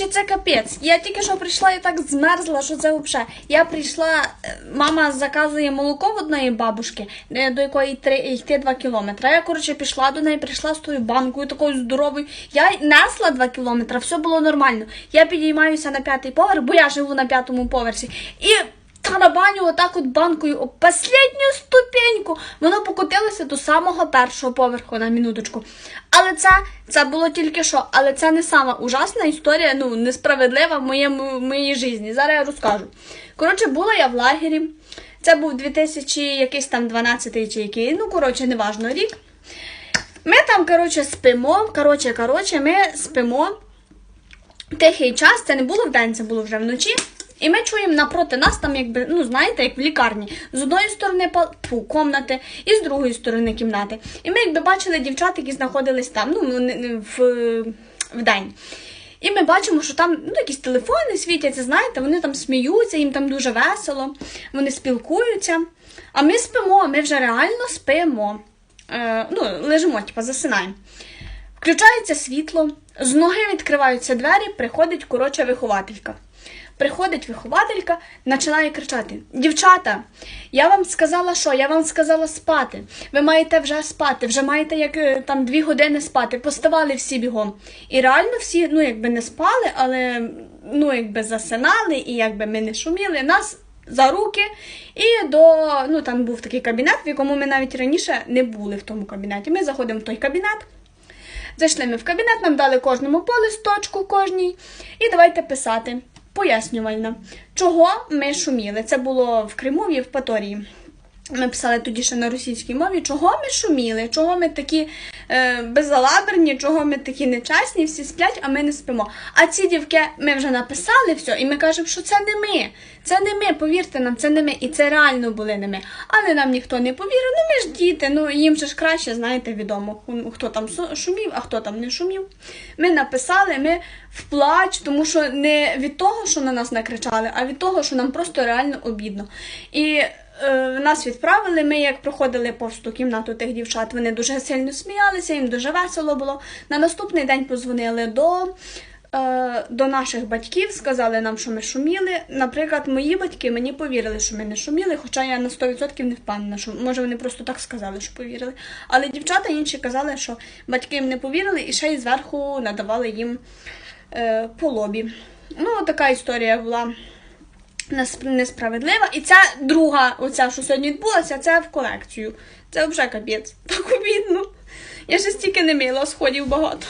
Коротше, це капець. Я тільки що прийшла і так змерзла, що це взагалі. Я прийшла, е, мама заказує молоко в одної бабушки, е, до якої йти 2 кілометри. Я, коротше, пішла до неї, прийшла з тою банкою, такою здоровою. Я несла 2 кілометри, все було нормально. Я підіймаюся на п'ятий поверх, бо я живу на п'ятому поверсі. І тарабаню отак от банкою об последню ступеньку. Воно покотилося до самого першого поверху на минуточку. Але це, це було тільки що. Але це не сама ужасна історія, ну, несправедлива в моєму, в моїй житті. Зараз я розкажу. Коротше, була я в лагері. Це був 2000 якийсь там 12 чи який, ну, коротше, неважно рік. Ми там, коротше, спимо. Коротше, коротше, ми спимо тихий час, це не було вдень, це було вже вночі. І ми чуємо напроти нас, там, якби, ну знаєте, як в лікарні. З одної сторони фу, комнати, і з другої сторони кімнати. І ми, якби бачили дівчат, які знаходились там, ну, не в, в день. І ми бачимо, що там ну, якісь телефони світяться, знаєте, вони там сміються, їм там дуже весело, вони спілкуються. А ми спимо, ми вже реально спимо. Е, ну, лежимо, типу, засинаємо. Включається світло, з ноги відкриваються двері, приходить коротше вихователька. Приходить вихователька, починає кричати: Дівчата, я вам сказала, що? Я вам сказала спати. Ви маєте вже спати, вже маєте як е, там дві години спати. Поставали всі бігом. І реально всі, ну якби не спали, але ну якби засинали, і якби ми не шуміли. Нас за руки і до ну там був такий кабінет, в якому ми навіть раніше не були в тому кабінеті. Ми заходимо в той кабінет. Зайшли ми в кабінет, нам дали кожному по листочку кожній. І давайте писати пояснювально, чого ми шуміли. Це було в Криму в Євпаторії. Ми писали тоді ще на російській мові, чого ми шуміли, чого ми такі безалаберні, чого ми такі нечесні, всі сплять, а ми не спимо. А ці дівки ми вже написали все, і ми кажемо, що це не ми. Це не ми, повірте нам, це не ми. І це реально були не ми. Але нам ніхто не повірив. Ну ми ж діти, ну їм же ж краще, знаєте, відомо, хто там шумів, а хто там не шумів. Ми написали, ми в плач, тому що не від того, що на нас накричали, а від того, що нам просто реально обідно. І е, нас відправили. Ми як проходили повз ту кімнату тих дівчат, вони дуже сильно сміялися, їм дуже весело було. На наступний день позвонили до. е, До наших батьків сказали нам, що ми шуміли. Наприклад, мої батьки мені повірили, що ми не шуміли, хоча я на 100% не впевнена, що може вони просто так сказали, що повірили. Але дівчата інші казали, що батьки їм не повірили і ще й зверху надавали їм е, по лобі. Ну, така історія була несправедлива. І ця друга, оця, що сьогодні відбулася, це в колекцію. Це вже капець. Так обідно. Я ще стільки не мила, сходів багато.